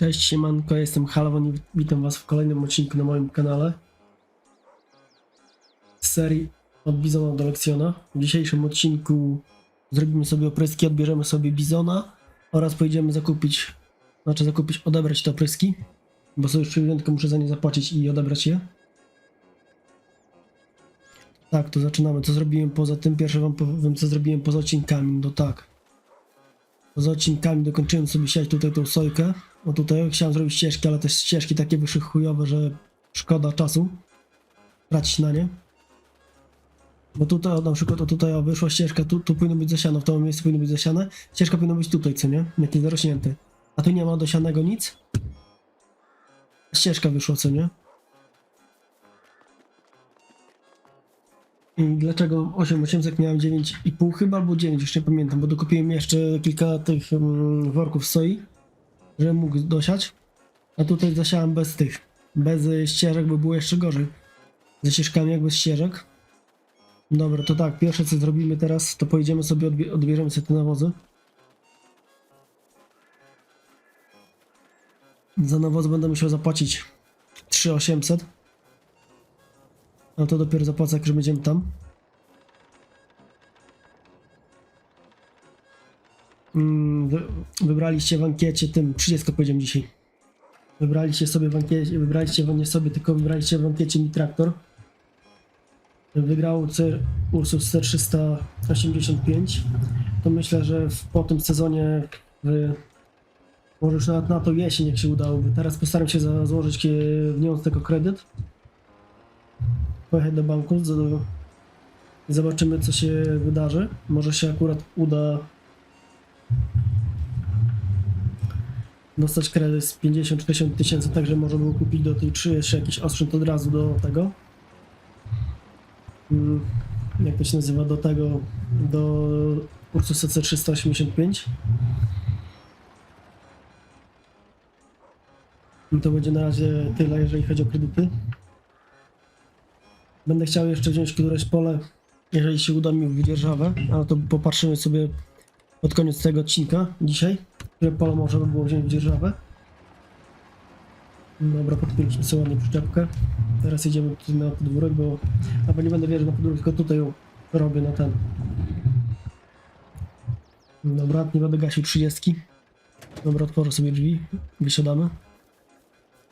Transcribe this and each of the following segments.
Cześć, siemanko, jestem Halwon i witam was w kolejnym odcinku na moim kanale z serii od Bizona do Lekcjona. W dzisiejszym odcinku zrobimy sobie opryski, odbierzemy sobie Bizona oraz pojedziemy zakupić, znaczy zakupić, odebrać te opryski, bo sobie już przyjąłem, muszę za nie zapłacić i odebrać je. Tak, to zaczynamy. Co zrobiłem poza tym? Pierwsze wam powiem, co zrobiłem poza odcinkami. No tak. Poza odcinkami dokończyłem sobie siać tutaj tą sojkę. No tutaj chciałem zrobić ścieżki, ale te ścieżki takie wyszły chujowe, że szkoda czasu tracić na nie. Bo tutaj, o, na przykład, o tutaj o, wyszła ścieżka, tu, tu powinno być zasiane, w tym miejscu powinno być zasiane. Ścieżka powinna być tutaj, co nie? Jakieś zarośnięte. A tu nie ma dosianego nic. Ścieżka wyszła, co nie? Dlaczego 8 800 miałem 9,5 chyba albo 9, już nie pamiętam, bo dokupiłem jeszcze kilka tych mm, worków soi, żebym mógł dosiać. A tutaj zasiałem bez tych, bez ścieżek, by było jeszcze gorzej. Ze ścieżkami jak bez ścieżek. Dobra, to tak, pierwsze co zrobimy teraz, to pojedziemy sobie, odbie odbierzemy sobie te nawozy. Za nawozy będę musiał zapłacić 3800. No to dopiero zapłacę, jak już będziemy tam. Mm, wy, wybraliście w ankiecie tym, 30 powiedziałem dzisiaj. Wybraliście sobie w ankiecie, wybraliście nie sobie, tylko wybraliście w ankiecie mi traktor. Wygrał C, Ursus C385. To myślę, że w, po tym sezonie w, może już nawet na to jesień, jak się udałoby. Teraz postaram się za, złożyć e, wniosek tego kredyt pojechać do banku, i zobaczymy co się wydarzy. Może się akurat uda dostać kredyt z 50-60 tysięcy, także może było kupić do tej 3 jeszcze jakiś osprzęt od razu do tego. Mm, Jak to się nazywa? Do tego, do Ursusa C385. I to będzie na razie tyle, jeżeli chodzi o kredyty. Będę chciał jeszcze wziąć któreś pole, jeżeli się uda mi w dzierżawę, ale to popatrzymy sobie pod koniec tego odcinka dzisiaj, które pole można by było wziąć w dzierżawę. Dobra, podpięliśmy sobie ładnie przyczepkę. Teraz idziemy tutaj na podwórek, bo... Albo nie będę wierzył na podwórek, tylko tutaj ją robię na ten. Dobra, nie będę gasił 30. Dobra, otworzę sobie drzwi, wysiadamy.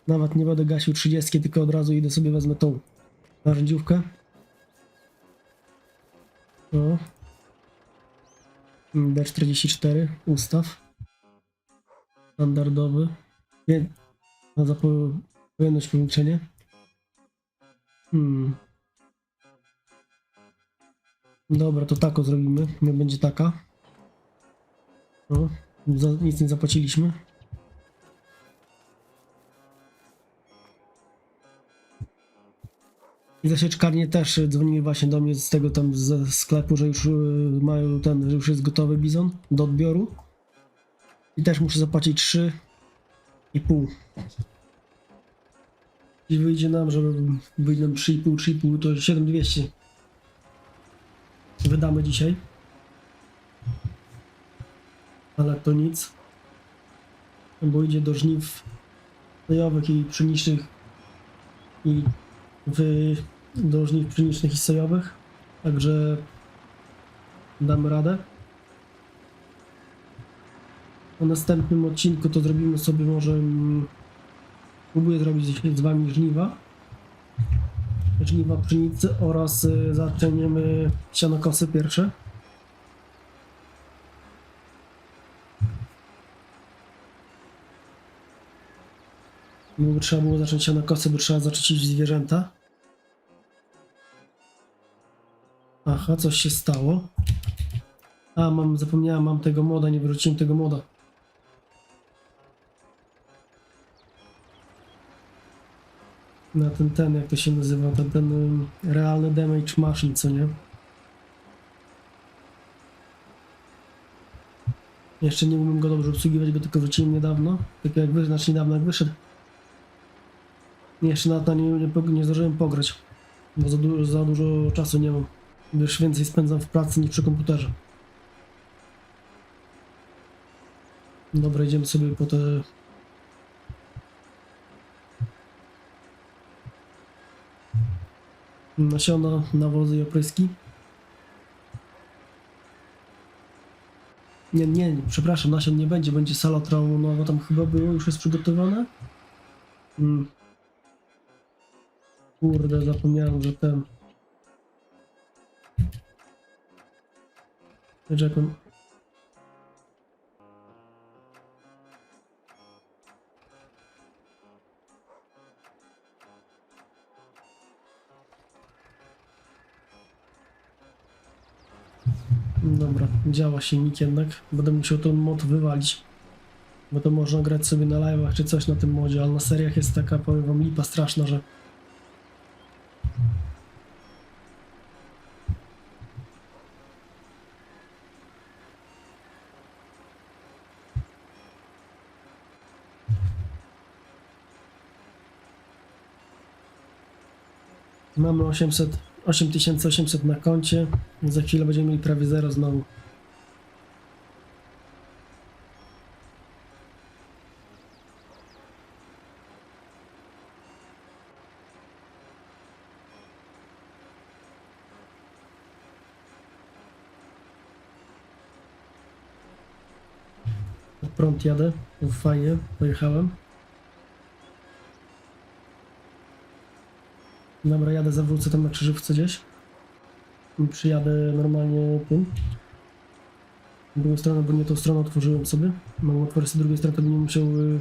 Nawet nie będę gasił 30, tylko od razu idę sobie wezmę tą narzędziówkę. O. D44, ustaw. Standardowy. Nie, na zapo- pojemność. Hmm. Dobra, to tako zrobimy. Nie będzie taka. O, za, nic nie zapłaciliśmy. I zasieczkarnie też dzwonili właśnie do mnie z tego tam ze sklepu, że już y, mają ten, że już jest gotowy bizon do odbioru. I też muszę zapłacić 3,5. I wyjdzie nam, że wyjdzie nam 3,5, 3,5 to 7200. Wydamy dzisiaj. Ale to nic. Bo idzie do żniw sojowych i pszenicznych i w do żniw pszenicznych i sojowych, także damy radę. W następnym odcinku to zrobimy sobie może mm, próbuję zrobić z wami żniwa żniwa pszenicy oraz y, zaczniemy sianokosy pierwsze. Trzeba było zacząć sianokosy, by trzeba zacząć zwierzęta. Aha, coś się stało. A, mam, zapomniałem, mam tego moda, nie wyrzuciłem tego moda. Na ten, ten, jak to się nazywa, ten, ten ym, realny damage machine, co nie? Jeszcze nie umiem go dobrze obsługiwać, go tylko wróciłem niedawno. Tylko jak wy, znaczy niedawno jak wyszedł. Jeszcze na to nie, nie, nie zdążyłem pograć, bo za, du- za dużo czasu nie mam gdyż więcej spędzam w pracy niż przy komputerze. Dobra, idziemy sobie po te... Nasiona, nawozy i opryski. Nie, nie, nie, przepraszam, nasion nie będzie, będzie sala traumowa, tam chyba było, już jest przygotowane. Hmm. Kurde, zapomniałem, że ten... On... Dobra, działa silnik jednak. Będę musiał ten mod wywalić. Bo to można grać sobie na live'ach czy coś na tym modzie, ale na seriach jest taka, powiem wam, lipa straszna, że... Mamy 800, 8800 na koncie. Za chwilę będziemy mieli prawie zero znowu. Prąd jadę. Fajnie, pojechałem. Dobra, jadę, zawrócę tam na krzyżówce gdzieś. I przyjadę normalnie tym. Drugą stronę, bo nie tą stronę otworzyłem sobie. Mam otworzyć z drugiej strony, to bym nie musiał... y,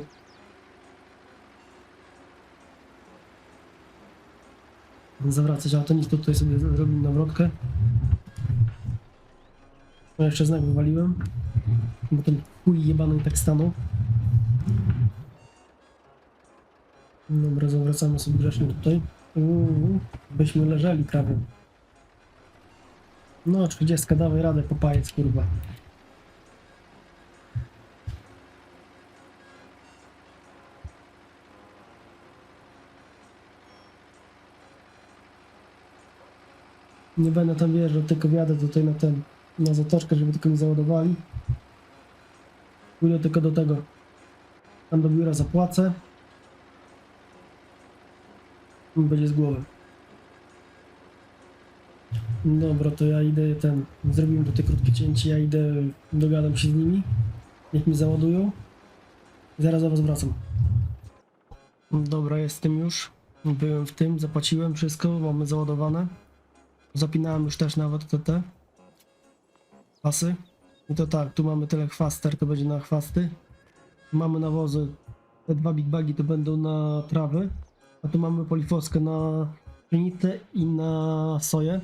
Zawracać, to nic, tutaj sobie zrobimy nawrotkę. No jeszcze znak wywaliłem. Bo ten chuj jebany tak stanął. Dobra, zawracamy sobie grzecznie tutaj. Uuu, byśmy leżeli prawie. No, 40, dawaj radę, popajec, kurwa. Nie będę tam wjeżdżał, tylko wjadę tutaj na ten, na zatoczkę, żeby tylko mi załadowali. Pójdę tylko do tego, tam do biura zapłacę. Będzie z głowy. Dobra, to ja idę ten. Zrobimy tutaj krótkie cięcie, ja idę, dogadam się z nimi. Niech mi załadują. Zaraz do was wracam. Dobra, jestem już. Byłem w tym, zapłaciłem wszystko, mamy załadowane. Zapinałem już też nawet te, te pasy. I to tak, tu mamy tyle chwaster, to będzie na chwasty. Mamy nawozy, te dwa big bagi to będą na trawy. A tu mamy polifoskę na pszenicę i na soję.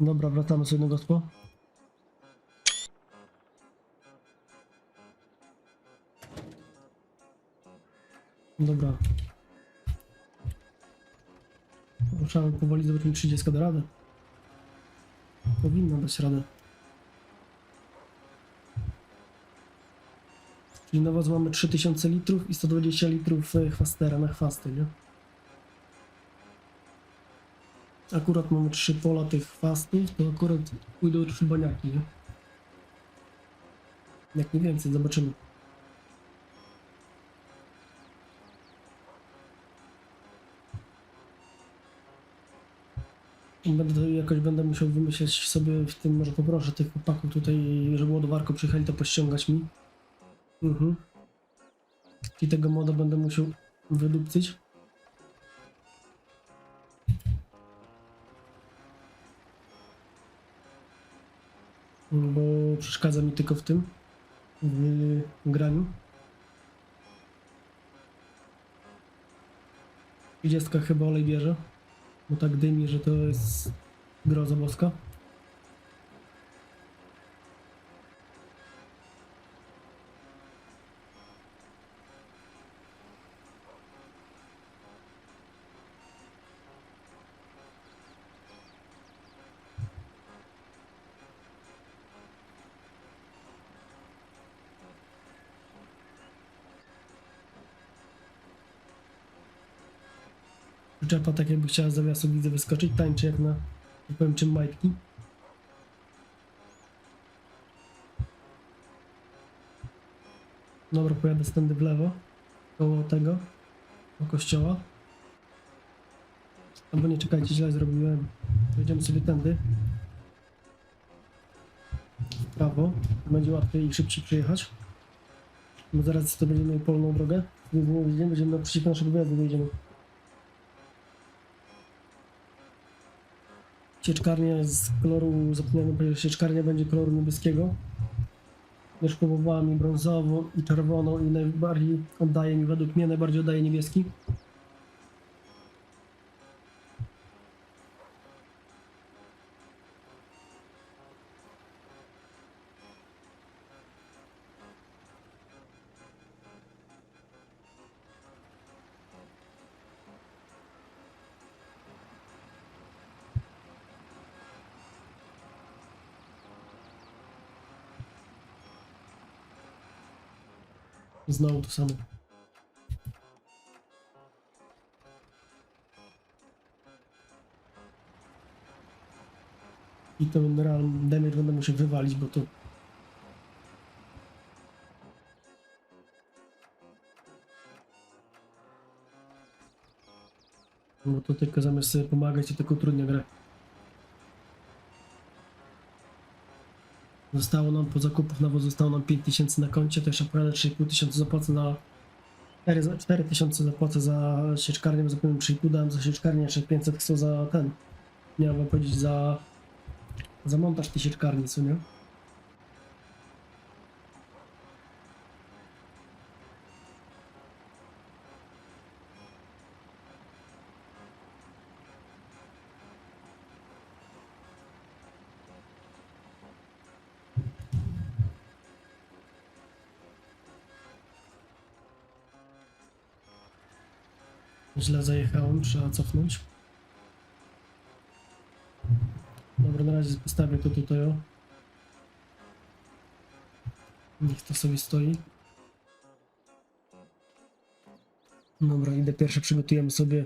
Dobra, wracamy sobie na gospo. Dobra. Ruszamy powoli, zobaczymy 30 da radę. Powinna dać radę. Czyli na was mamy 3000 litrów i 120 litrów e, chwastera na chwasty, nie? Akurat mamy trzy pola tych chwastów, to akurat pójdą trzy baniaki, nie? Jak nie więcej, zobaczymy. Będę, jakoś będę musiał wymyśleć sobie w tym, może poproszę tych chłopaków tutaj, żeby ładowarką przyjechali, to pościągać mi. Mhm. I tego moda będę musiał wydupcyć. Bo przeszkadza mi tylko w tym, w graniu. 30 chyba olej bierze, bo tak dymi, że to jest groza boska. Przyczepa tak jakby chciała z zawiasu widzę wyskoczyć, tańczy jak na, nie powiem czym majtki. Dobra, pojadę stędy w lewo, koło tego, koło kościoła. Albo nie czekajcie, źle zrobiłem. Wejdziemy sobie tędy. W prawo. Będzie łatwiej i szybciej przejechać. Bo zaraz to będziemy mieli polną drogę. Będziemy będziemy naprzeciwko naszego wyjazdu wyjdziemy. Sieczkarnia z koloru, zapomniałem sieczkarnia będzie koloru niebieskiego. Też próbowała mi brązową i czerwoną i najbardziej oddaje mi, według mnie najbardziej oddaje niebieski. Znowu to samo. I to mineral damage będę musiał wywalić, bo to... Bo to tylko zamiast pomagać, to tylko utrudnia grę. Zostało nam po zakupach nawozu zostało nam 5000 na koncie, to jeszcze prawie 3500 zapłacę na 4 za- 4000 zapłacę za sieczkarnię, bo zapewne 3,5 dałem za sieczkarnię, jeszcze 500 chcę za ten. Miałem powiedzieć za za montaż tej sieczkarni, co nie? Źle zajechałem, trzeba cofnąć. Dobra, na razie postawię to tutaj. O. Niech to sobie stoi. Dobra, idę pierwsze przygotujemy sobie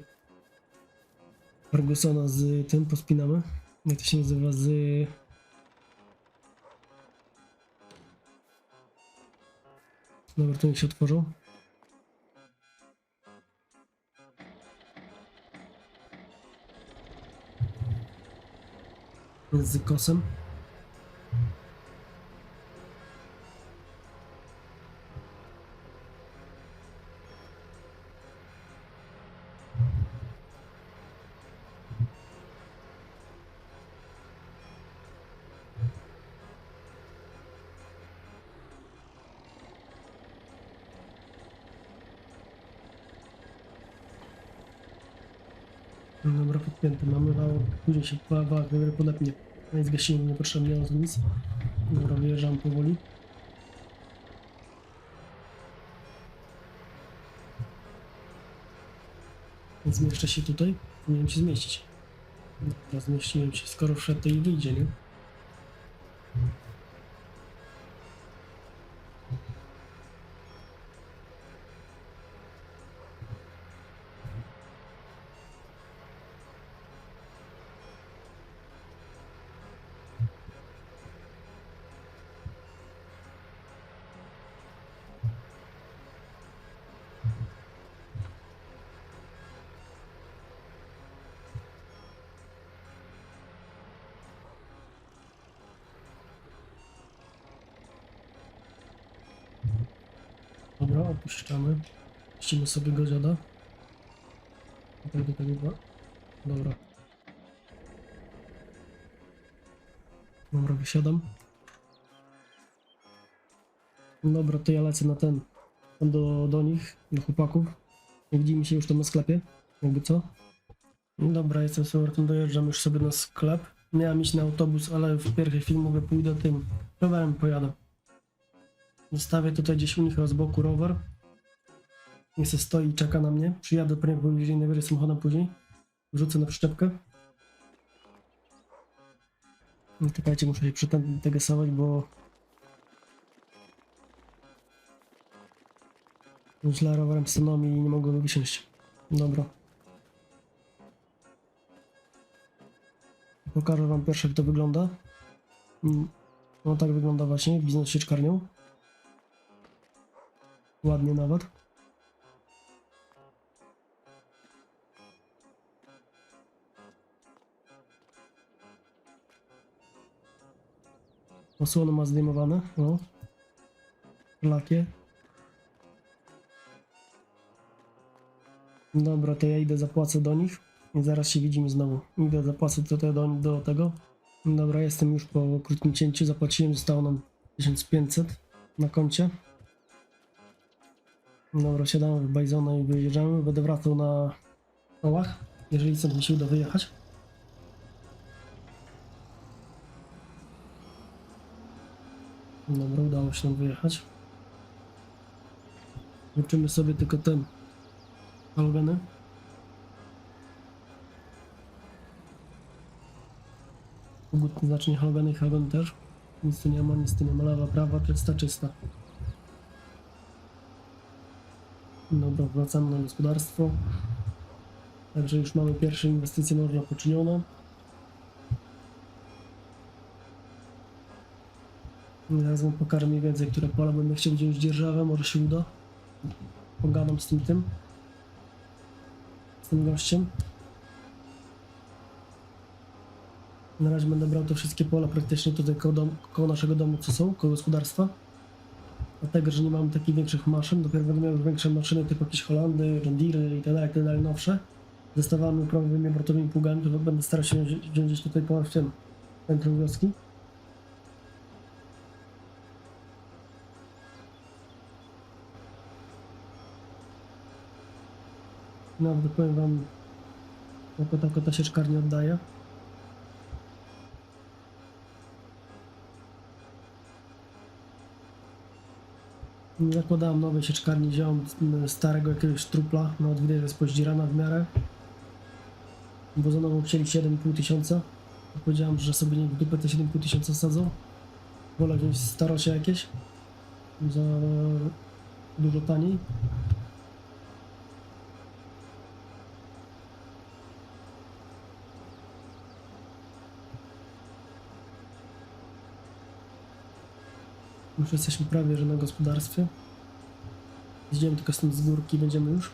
Fergusona z tym, pospinamy. Jak to się nazywa? Z... Dobra, to niech się otworzą. Z później się który podepnie. I zgasimy niepotrzebnie na nic. Dobra, wyjeżdżam powoli. Więc zmieszczę się tutaj. Powinienem się zmieścić. Dobra, zmieściłem się. Skoro wszedł, to i wyjdzie, nie? Dobra, opuszczamy. Puścimy sobie go dziada. Tutaj do tego dwa. Dobra. Dobra, wysiadam. Dobra, to ja lecę na ten. Do, do nich, do chłopaków. Widzimy się już tam na sklepie. Jakby co? Dobra, jestem z powrotem, dojeżdżam już sobie na sklep. Miałem iść na autobus, ale w pierwszej mówię, pójdę tym. Rowerem pojadę. Zostawię tutaj gdzieś u nich z boku rower. Niech se stoi i czeka na mnie. Przyjadę bliżej najwyżej samochodem później. Wrzucę na przyczepkę. No, czekajcie, muszę się przetegesować, bo... Źle rowerem stanąłem i nie mogłem wysiąść. Dobra. Pokażę wam pierwsze jak to wygląda. Mm, No tak wygląda właśnie, biznes sieczkarnią. Ładnie nawet. Osłony ma zdejmowane, no. Lakie. Dobra, to ja idę zapłacę do nich i zaraz się widzimy znowu. Idę zapłacę tutaj do, do tego. Dobra, jestem już po krótkim cięciu, zapłaciłem, zostało nam 1500 na koncie. Dobra, siadamy w Bizona i wyjeżdżamy. Będę wracał na kołach, jeżeli mi się uda wyjechać. Dobra, udało się nam wyjechać. Włączymy sobie tylko ten halogeny. Kogut znacznie halogeny i halogen też. Nic tu nie ma, nic tu nie ma. Lewa, prawa, czysta, czysta. Dobra, wracamy na gospodarstwo. Także już mamy pierwsze inwestycje na Orla poczynione. Pokażę mniej więcej, które pola będę chciał wziąć dzierżawę, może się uda. Pogadam z tym tym. Z tym gościem. Na razie będę brał te wszystkie pola praktycznie tutaj koło, dom, koło naszego domu, co są, koło gospodarstwa. Dlatego, że nie mamy takich większych maszyn, dopiero będę miał większe maszyny typu jakieś Holandy, Deere i tak dalej, tak dalej, nowsze. Zestawami uprawowymi, obrotowymi pługami, to będę starał się wziąć tutaj pola w tym centrum wioski. Nawet powiem wam, jako tako ta sieczkarnia oddaje. Zakładałem nowej sieczkarni, wziąłem mm, starego jakiegoś trupla, no widać, że jest poździerana w miarę. Bo za nową chcieli 7,5 tysiąca. Powiedziałem, że sobie nie w dupę te 7,5 tysiąca sadzą. Wolę wziąć starocie jakieś. Za dużo taniej. Już jesteśmy prawie, że na gospodarstwie. Zjedziemy tylko stąd z górki, będziemy już.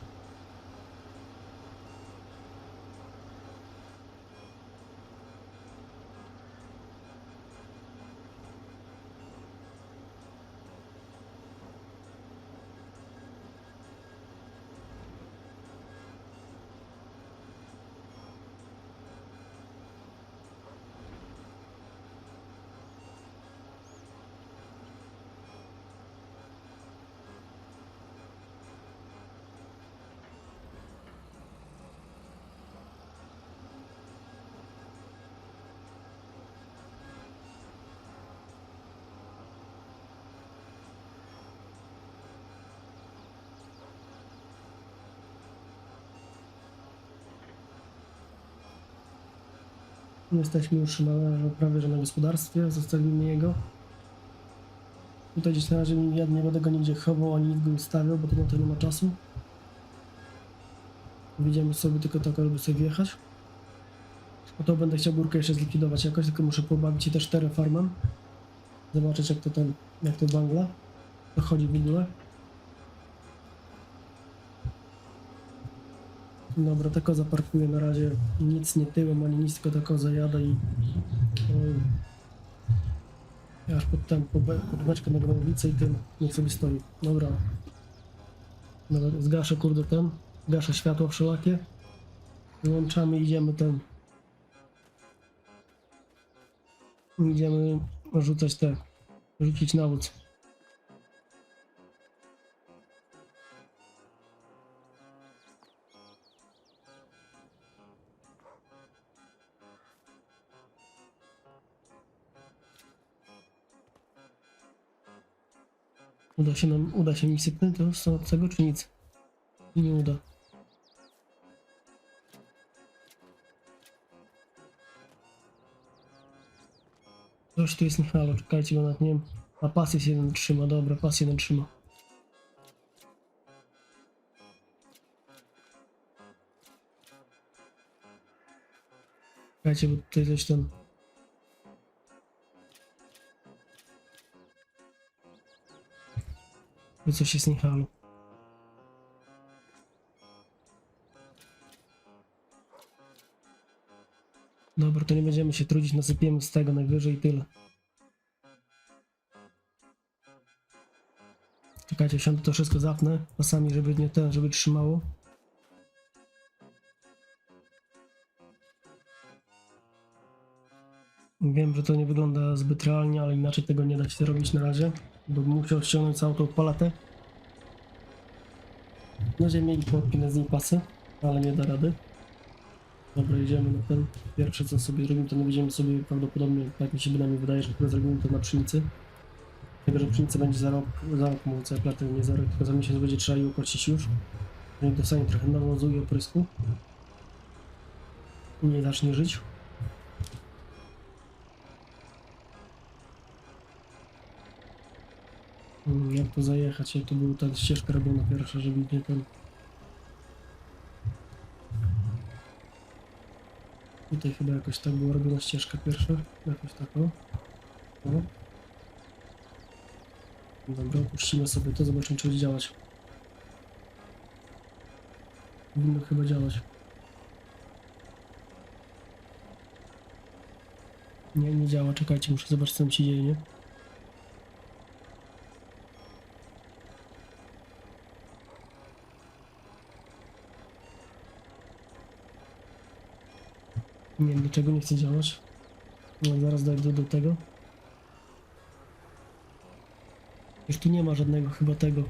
Jesteśmy już na, prawie, że na gospodarstwie. Zostawimy jego. Tutaj gdzieś na razie ja nie będę go nigdzie chował, ani nic go ustawiał, bo to na to nie ma czasu. Widzimy sobie tylko tak, żeby sobie wjechać. A to będę chciał górkę jeszcze zlikwidować jakoś, tylko muszę pobawić się też terrafarmem. Zobaczyć jak to ten, jak to bangla. To chodzi w ogóle. Dobra, tako zaparkuję na razie. Nic nie tyłem, ani nic, tylko tako zajadę i... Oj. Ja aż pod ten, pod, be- pod beczkę na granowicę i ten, niech sobie stoi. Dobra. Dobra, zgaszę kurde ten, gaszę światło wszelakie. Wyłączamy i idziemy ten... Idziemy rzucać te, rzucić nawóz. Uda się nam, uda się mi sypnąć z obcego, czy nic? Nie uda. Coś tu jest nie halo, czekajcie, bo nawet nie wiem. A pas jest jeden trzyma, dobra, pas jeden trzyma. Czekajcie, bo tutaj coś tam... Bo coś jest nie halo. Dobra, to nie będziemy się trudzić, nasypiemy z tego najwyżej tyle. Czekajcie, siądę to wszystko zapnę pasami, żeby nie ten, żeby trzymało. Wiem, że to nie wygląda zbyt realnie, ale inaczej tego nie da się zrobić na razie, bo bym musiał ściągnąć całą tą paletę. Na razie mieli podpinę z niej pasy, ale nie da rady. Dobra, idziemy na ten. Pierwsze co sobie zrobimy, to nie będziemy sobie prawdopodobnie, tak mi się bynajmniej wydaje, że chyba zrobimy to na pszenicy. Tego, że pszenica będzie za rok, za rok mówię, co platę nie za rok, tylko za miesiąc będzie trzeba jej ukosić już. Niech dostanie trochę nawozu i oprysku. I nie zacznie żyć. Tu zajechać? Jak tu był ta ścieżka robiona pierwsza, żeby nie ten... Tutaj chyba jakoś tak była robiona ścieżka pierwsza. Jakoś tak o. o. Dobra, puścimy sobie to, zobaczymy czy będzie działać. Powinno chyba działać. Nie, nie działa, czekajcie, muszę zobaczyć co tam się dzieje, nie? Nie wiem dlaczego nie chce działać. No, zaraz dojdę do tego. Już tu nie ma żadnego chyba tego.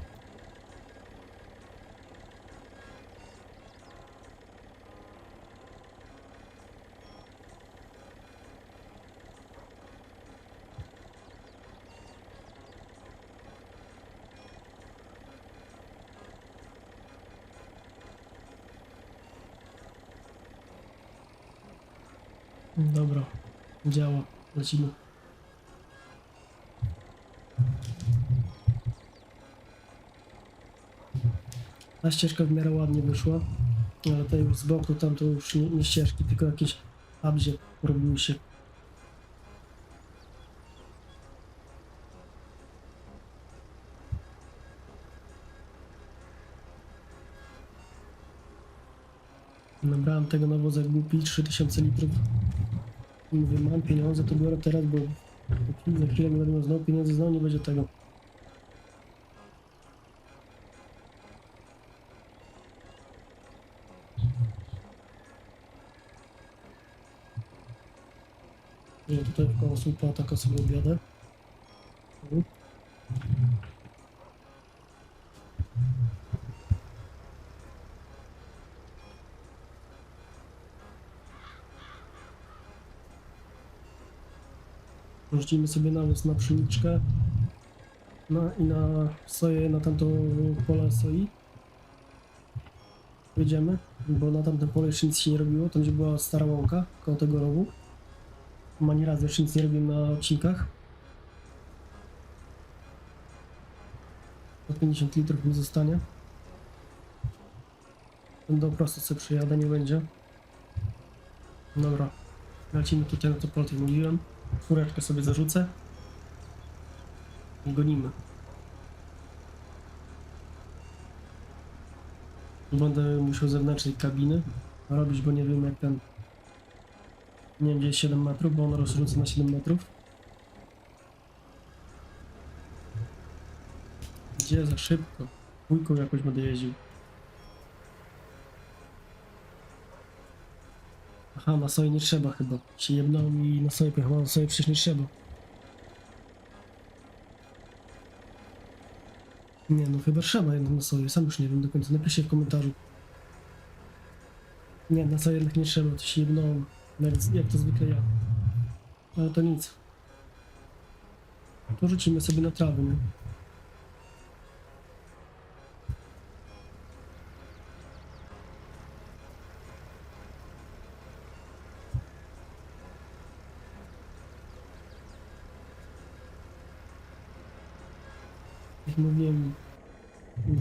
Dobra, działa, lecimy. Ta ścieżka w miarę ładnie wyszła, ale tutaj z boku tam to już nie, nie ścieżki, tylko jakieś abzie robiły się. Nabrałem tego nawozu głupi, 3000 litrów. Mówię, mam pieniądze, to biorę teraz, bo za chwilę będę miał znowu znowu nie będzie tego. Nie, tutaj w koło słupa taka sobie objadę. Rzucimy sobie nawóz na pszeniczkę no i na soję, na tamto pole soi. Jedziemy, bo na tamtym pole jeszcze nic się nie robiło, tam gdzie była stara łąka koło tego rowu. Ma nie raz jeszcze nic nie robiłem na odcinkach. Po 50 litrów mi zostanie. Będę po prostu sobie przyjadę, nie będzie. Dobra, lecimy tutaj na to jak mówiłem. Czwóreczkę sobie zarzucę. Gonimy. Będę musiał zewnętrznej kabiny robić, bo nie wiem jak ten... Nie wiem gdzie jest 7 metrów, bo on rozrzuca na 7 metrów. Gdzie za szybko? Dwójką jakoś będę jeździł. Aha, na soję nie trzeba chyba. Się jedną i na soję pojechałem, na soję przecież nie trzeba. Nie no, chyba trzeba jednak na soję, sam już nie wiem do końca, napiszcie w komentarzu. Nie, na soję jednak nie trzeba, to się jak, jak to zwykle ja. Ale to nic. To rzucimy sobie na trawę, nie?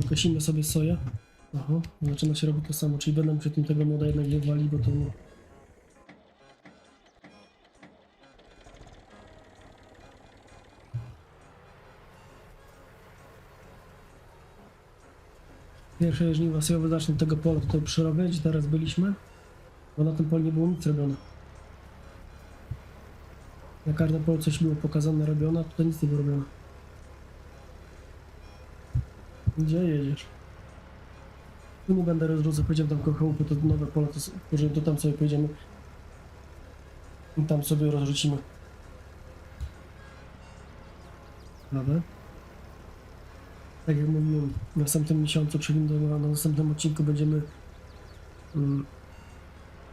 Wykosimy sobie soję. Aha, zaczyna się robić to samo, czyli będę przy tym tego moda jednak nie wali, bo to. Pierwsze żniwa sojowe zacznę tego pola tutaj przerobić, gdzie teraz byliśmy, bo na tym polu nie było nic robione. Na każdym polu coś było pokazane, robione, a tutaj nic nie było robione. Gdzie jedziesz? Nie będę rozrzucał, powiedziałem tam koło to nowe pole, to, s- że to tam sobie pojedziemy. I tam sobie rozrzucimy. Dobra. Tak jak mówiłem, w następnym miesiącu, czyli na, na następnym odcinku będziemy... Mm,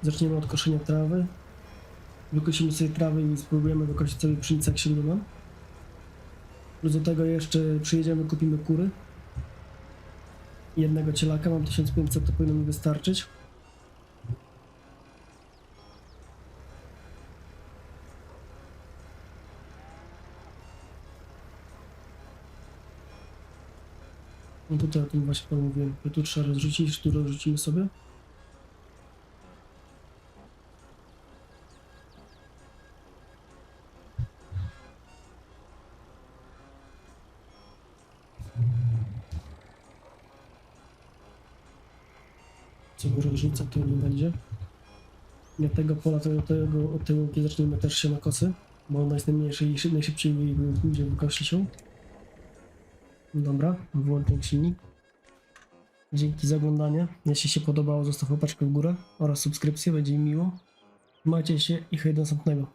zaczniemy od koszenia trawy. Wykosimy sobie trawę i spróbujemy wykosić sobie pszenicę, jak się uda. Do tego jeszcze przyjedziemy, kupimy kury. Jednego cielaka, mam 1500, to powinno mi wystarczyć. No tutaj o tym właśnie pomówiłem. Tu trzeba rozrzucić, tu rozrzucimy sobie. Co nie będzie. Nie tego pola, od tego, od tej łąki zaczniemy też się na kosy, bo ona jest najmniejsza i szy- najszybciej wy- pójdzie wykosi się. Dobra, włączam silnik. Dzięki za oglądanie. Jeśli się podobało, zostaw łapeczkę w górę oraz subskrypcję, będzie mi miło. Trzymajcie się i hej do następnego.